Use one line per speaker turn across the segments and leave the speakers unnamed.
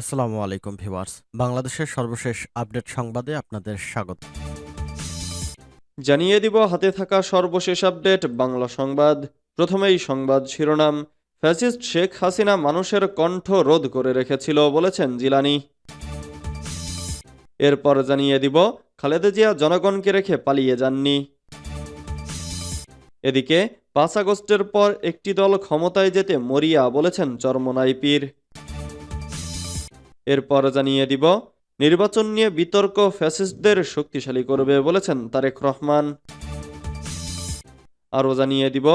আসসালামু আলাইকুম ভিউয়ার্স। বাংলাদেশের সর্বশেষ আপডেট সংবাদে আপনাদের স্বাগত।
জানিয়ে দিব, হাতে থাকা সর্বশেষ আপডেট, বাংলা সংবাদ। প্রথমেই সংবাদ শিরোনাম, ফ্যাসিস্ট শেখ হাসিনা মানুষের কণ্ঠ রোধ করে রেখেছিল বলেছেন জিলানি। এরপর জানিয়ে দিব, খালেদা জিয়া জনগণকে রেখে পালিয়ে যাননি। এদিকে, পাঁচ আগস্টের পর একটি দল ক্ষমতায় যেতে মরিয়া বলেছেন চরমনাই পীর। এরপর জানিয়ে দিব, নির্বাচন নিয়ে বিতর্ক ফ্যাসিস্টদের শক্তিশালী করবে বলেছেন তারেক রহমান। আরও জানিয়ে দিব,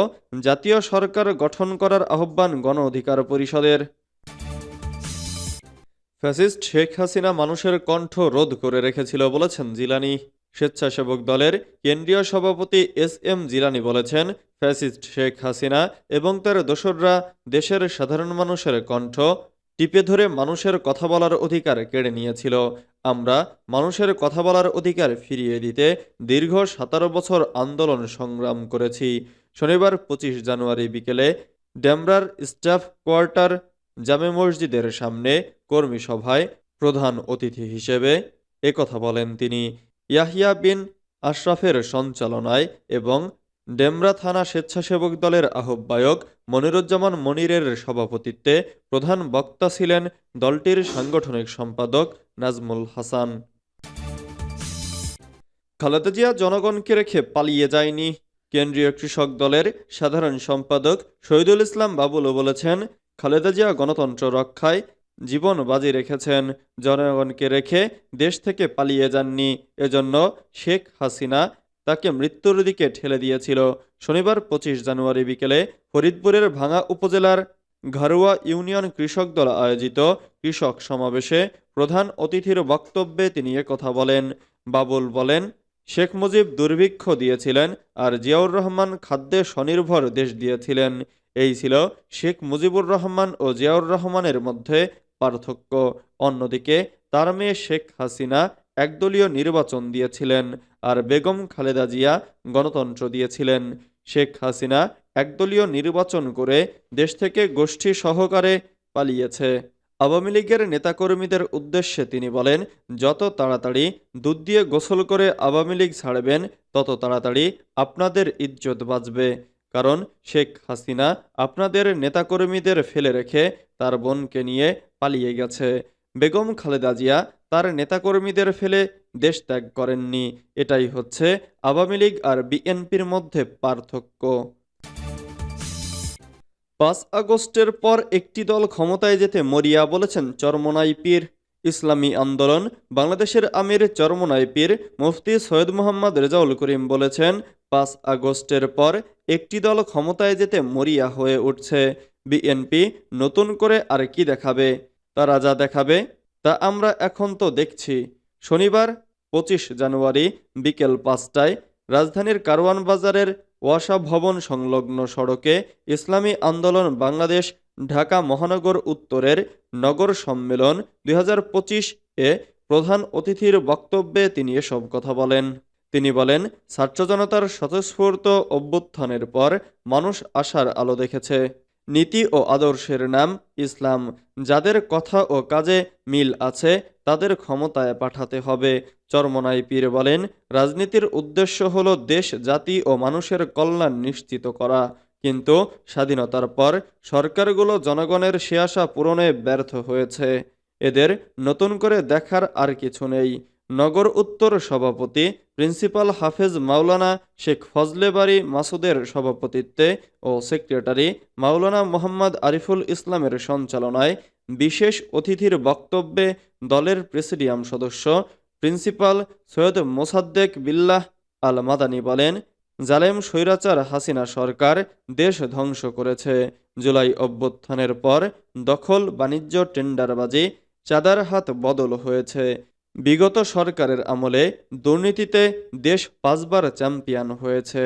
জাতীয় সরকার গঠন করার আহ্বান গণ অধিকার পরিষদের। ফ্যাসিস্ট শেখ হাসিনা মানুষের কণ্ঠ রোধ করে রেখেছিল বলেছেন জিলানি। স্বেচ্ছাসেবক দলের কেন্দ্রীয় সভাপতি এস এম জিলানি বলেছেন, ফ্যাসিস্ট শেখ হাসিনা এবং তার দোসররা দেশের সাধারণ মানুষের কণ্ঠ টিপে ধরে মানুষের কথা বলার অধিকার কেড়ে নিয়েছিল। আমরা মানুষের কথা বলার অধিকার ফিরিয়ে দিতে দীর্ঘ সতেরো বছর আন্দোলন সংগ্রাম করেছি। শনিবার পঁচিশ জানুয়ারি বিকেলে ডেমরার স্টাফ কোয়ার্টার জামে মসজিদের সামনে কর্মী সভায় প্রধান অতিথি হিসেবে একথা বলেন তিনি। ইয়াহিয়া বিন আশরাফের সঞ্চালনায় এবং ডেমরা থানা স্বেচ্ছাসেবক দলের আহ্বায়ক মনিরুজ্জামান মনিরের সভাপতিত্বে প্রধান বক্তা ছিলেন দলটির সাংগঠনিক সম্পাদক নাজমুল হাসান। খালেদা জিয়া জনগণকে রেখে পালিয়ে যায়নি। কেন্দ্রীয় কৃষক দলের সাধারণ সম্পাদক শহীদুল ইসলাম বাবুলও বলেছেন, খালেদা জিয়া গণতন্ত্র রক্ষায় জীবন বাজি রেখেছেন। জনগণকে রেখে দেশ থেকে পালিয়ে যাননি। এজন্য শেখ হাসিনা তাকে মৃত্যুর দিকে ঠেলে দিয়েছিল। শনিবার পঁচিশ জানুয়ারি বিকেলে ফরিদপুরের ভাঙা উপজেলার ঘারুয়া ইউনিয়ন কৃষক দল আয়োজিত কৃষক সমাবেশে প্রধান অতিথির বক্তব্যে তিনি কথা বলেন। বাবুল বলেন, শেখ মুজিব দুর্ভিক্ষ দিয়েছিলেন আর জিয়াউর রহমান খাদ্যে স্বনির্ভর দেশ দিয়েছিলেন। এই ছিল শেখ মুজিবুর রহমান ও জিয়াউর রহমানের মধ্যে পার্থক্য। অন্যদিকে তার মেয়ে শেখ হাসিনা একদলীয় নির্বাচন দিয়েছিলেন। আর বেগম খালেদা জিয়া গণতন্ত্র দিয়েছিলেন। শেখ হাসিনা একদলীয় নির্বাচন করে দেশ থেকে গোষ্ঠী সহকারে পালিয়েছে। আওয়ামী লীগের নেতাকর্মীদের উদ্দেশ্যে তিনি বলেন, যত তাড়াতাড়ি দুধ দিয়ে গোসল করে আওয়ামী লীগ ছাড়বেন, তত তাড়াতাড়ি আপনাদের ইজ্জত বাঁচবে। কারণ শেখ হাসিনা আপনাদের নেতাকর্মীদের ফেলে রেখে তার বোনকে নিয়ে পালিয়ে গেছে। বেগম খালেদা জিয়া তার নেতাকর্মীদের ফেলে দেশ ত্যাগ করেননি। এটাই হচ্ছে আওয়ামী লীগ আর বিএনপির মধ্যে পার্থক্য। পাঁচ আগস্টের পর একটি দল ক্ষমতায় যেতে মরিয়া বলেছেন চরমনাই পীর। ইসলামী আন্দোলন বাংলাদেশের আমির চরমনাই পীর মুফতি সৈয়দ মোহাম্মদ রেজাউল করিম বলেছেন, পাঁচ আগস্টের পর একটি দল ক্ষমতায় যেতে মরিয়া হয়ে উঠছে। বিএনপি নতুন করে আর কি দেখাবে? তারা যা দেখাবে, তা আমরা এখন তো দেখছি। শনিবার, পঁচিশ জানুয়ারি, বিকেল পাঁচটায় রাজধানীর কারওয়ান বাজারের ওয়াসা ভবন সংলগ্ন সড়কে ইসলামী আন্দোলন বাংলাদেশ ঢাকা মহানগর উত্তরের নগর সম্মেলন দুই হাজার পঁচিশ এ প্রধান অতিথির বক্তব্যে তিনি এসব কথা বলেন। তিনি বলেন ছাত্র জনতার স্বতঃস্ফূর্ত অভ্যুত্থানের পর মানুষ আশার আলো দেখেছে। নীতি ও আদর্শের নাম ইসলাম, যাদের কথা ও কাজে মিল আছে তাদের ক্ষমতায় পাঠাতে হবে। চরমনাই পীর বলেন, রাজনীতির উদ্দেশ্য হল দেশ, জাতি ও মানুষের কল্যাণ নিশ্চিত করা। কিন্তু স্বাধীনতার পর সরকারগুলো জনগণের সে আশা পূরণে ব্যর্থ হয়েছে। এদের নতুন করে দেখার আর কিছু নেই। নগর উত্তর সভাপতি প্রিন্সিপাল হাফেজ মাওলানা শেখ ফজলে বাড়ি মাসুদের সভাপতিত্বে ও সেক্রেটারি মাওলানা মোহাম্মদ আরিফুল ইসলামের সঞ্চালনায় বিশেষ অতিথির বক্তব্যে দলের প্রেসিডিয়াম সদস্য প্রিন্সিপাল সৈয়দ মোসাদ্দেক বিল্লাহ আল মাদানি বলেন, জালেম স্বৈরাচার হাসিনা সরকার দেশ ধ্বংস করেছে। জুলাই অভ্যুত্থানের পর দখল বাণিজ্য টেন্ডারবাজি চাঁদার হাত বদল হয়েছে। বিগত সরকারের আমলে দুর্নীতিতে দেশ পাঁচবার চ্যাম্পিয়ন হয়েছে।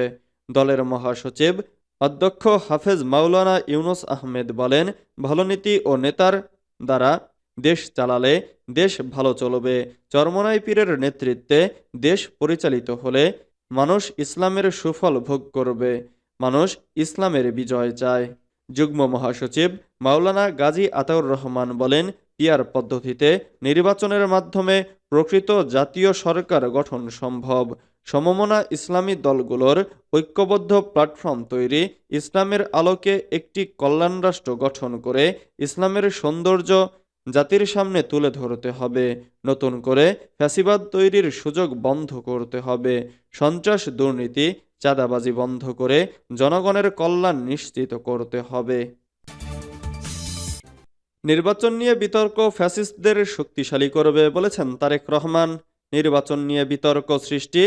দলের মহাসচিব অধ্যক্ষ হাফেজ মাওলানা ইউনুস আহমেদ বলেন, ভালো নীতি ও নেতার দ্বারা দেশ চালালে দেশ ভালো চলবে। চরমনাই পীরের নেতৃত্বে দেশ পরিচালিত হলে মানুষ ইসলামের সুফল ভোগ করবে। মানুষ ইসলামের বিজয় চায়। যুগ্ম মহাসচিব মাওলানা গাজী আতাউর রহমান বলেন, পিয়ার পদ্ধতিতে নির্বাচনের মাধ্যমে প্রকৃত জাতীয় সরকার গঠন সম্ভব। সমমনা ইসলামী দলগুলোর ঐক্যবদ্ধ প্ল্যাটফর্ম তৈরি ইসলামের আলোকে একটি কল্যাণ রাষ্ট্র গঠন করে ইসলামের সৌন্দর্য জাতির সামনে তুলে ধরতে হবে। নতুন করে ফ্যাসিবাদ তৈরির সুযোগ বন্ধ করতে হবে। সন্ত্রাস দুর্নীতি চাঁদাবাজি বন্ধ করে জনগণের কল্যাণ নিশ্চিত করতে হবে। নির্বাচন নিয়ে বিতর্ক ফ্যাসিস্টদের শক্তিশালী করবে বলেছেন তারেক রহমান। নির্বাচন নিয়ে বিতর্ক সৃষ্টি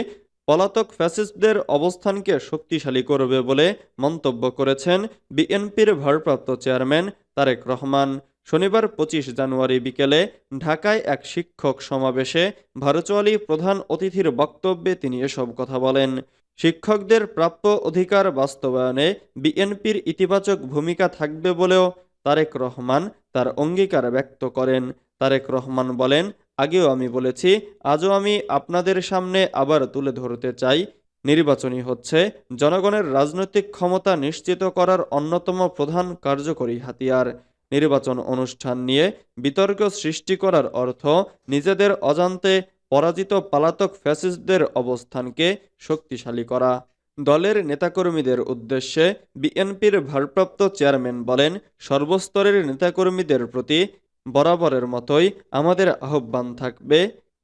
পলাতক ফ্যাসিস্টদের অবস্থানকে শক্তিশালী করবে বলে মন্তব্য করেছেন বিএনপির ভারপ্রাপ্ত চেয়ারম্যান তারেক রহমান। শনিবার পঁচিশ জানুয়ারি বিকেলে ঢাকায় এক শিক্ষক সমাবেশে ভার্চুয়ালি প্রধান অতিথির বক্তব্যে তিনি এসব কথা বলেন। শিক্ষকদের প্রাপ্য অধিকার বাস্তবায়নে বিএনপির ইতিবাচক ভূমিকা থাকবে বলেও তারেক রহমান তার অঙ্গীকার ব্যক্ত করেন। তারেক রহমান বলেন, আগেও আমি বলেছি, আজও আমি আপনাদের সামনে আবার তুলে ধরতে চাই। নির্বাচনই হচ্ছে, জনগণের রাজনৈতিক ক্ষমতা নিশ্চিত করার অন্যতম প্রধান কার্যকরী হাতিয়ার। নির্বাচন অনুষ্ঠান নিয়ে বিতর্ক সৃষ্টি করার অর্থ নিজেদের অজান্তে পরাজিত পালাতক ফ্যাসিস্টদের অবস্থানকে শক্তিশালী করা। দলের নেতাকর্মীদের উদ্দেশ্যে বিএনপির ভারপ্রাপ্ত চেয়ারম্যান বলেন, সর্বস্তরের নেতাকর্মীদের প্রতি বরাবরের মতোই আমাদের আহ্বান থাকবে।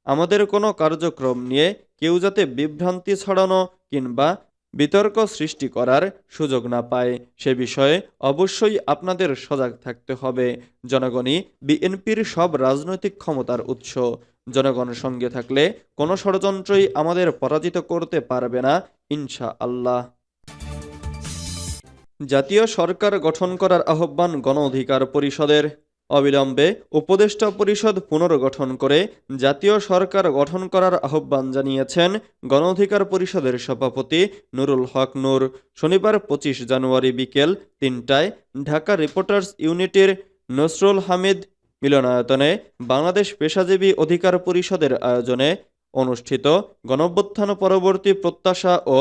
আমাদের কোনো কার্যক্রম নিয়ে কেউ যাতে বিভ্রান্তি ছড়ানো কিংবা বিতর্ক সৃষ্টি করার সুযোগ না পায়, সে বিষয়ে অবশ্যই আপনাদের সজাগ থাকতে হবে। জনগণই বিএনপির সব রাজনৈতিক ক্ষমতার উৎস। জনগণের সঙ্গে থাকলে কোনো ষড়যন্ত্রই আমাদের পরাজিত করতে পারবে না। ইনশা আল্লাহ জাতীয় সরকার গঠন করার আহ্বান গণ অধিকার পরিষদের। অবিলম্বে উপদেষ্টা পরিষদ পুনর্গঠন করে জাতীয় সরকার গঠন করার আহ্বান জানিয়েছেন গণ অধিকার পরিষদের সভাপতি নুরুল হক নূর। শনিবার পঁচিশ জানুয়ারি বিকেল তিনটায় ঢাকা রিপোর্টার্স ইউনিটির নসরুল হামিদ মিলনায়তনে বাংলাদেশ পেশাজীবী অধিকার পরিষদের আয়োজনে অনুষ্ঠিত গণঅভ্যুত্থান পরবর্তী প্রত্যাশা ও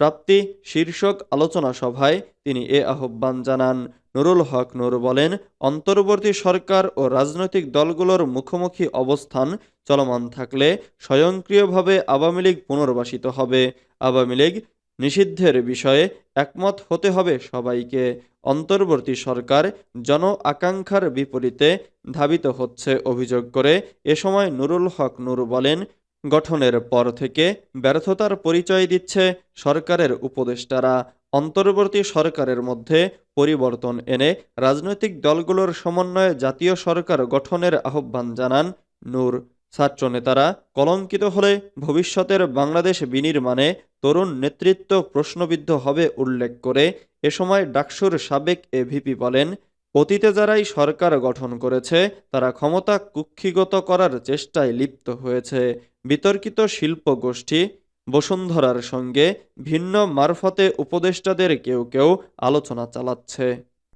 প্রাপ্তি শীর্ষক আলোচনা সভায় তিনি এ আহ্বান জানান। নুরুল হক নূর বলেন, অন্তর্বর্তী সরকার ও রাজনৈতিক দলগুলোর মুখোমুখি অবস্থান চলমান থাকলে স্বয়ংক্রিয়ভাবে আওয়ামী লীগ পুনর্বাসিত হবে। আওয়ামী লীগ নিষিদ্ধের বিষয়ে একমত হতে হবে সবাইকে। অন্তর্বর্তী সরকার জন আকাঙ্ক্ষার বিপরীতে ধাবিত হচ্ছে, অভিযোগ করে এ সময় নুরুল হক নূর বলেন গঠনের পর থেকে ব্যর্থতার পরিচয় দিচ্ছে সরকারের উপদেষ্টারা। অন্তর্বর্তী সরকারের মধ্যে পরিবর্তন এনে রাজনৈতিক দলগুলোর সমন্বয়ে জাতীয় সরকার গঠনের আহ্বান জানান নূর। ছাত্রনেতারা কলঙ্কিত হলে ভবিষ্যতের বাংলাদেশ বিনির্মাণে তরুণ নেতৃত্ব প্রশ্নবিদ্ধ হবে উল্লেখ করে এ সময় ডাকসুর সাবেক এভিপি বলেন অতীতে যারাই সরকার গঠন করেছে, তারা ক্ষমতা কুক্ষিগত করার চেষ্টায় লিপ্ত হয়েছে। বিতর্কিত শিল্প গোষ্ঠী বসুন্ধরার সঙ্গে ভিন্ন মারফতে উপদেষ্টাদের কেউ কেউ আলোচনা চালাচ্ছে।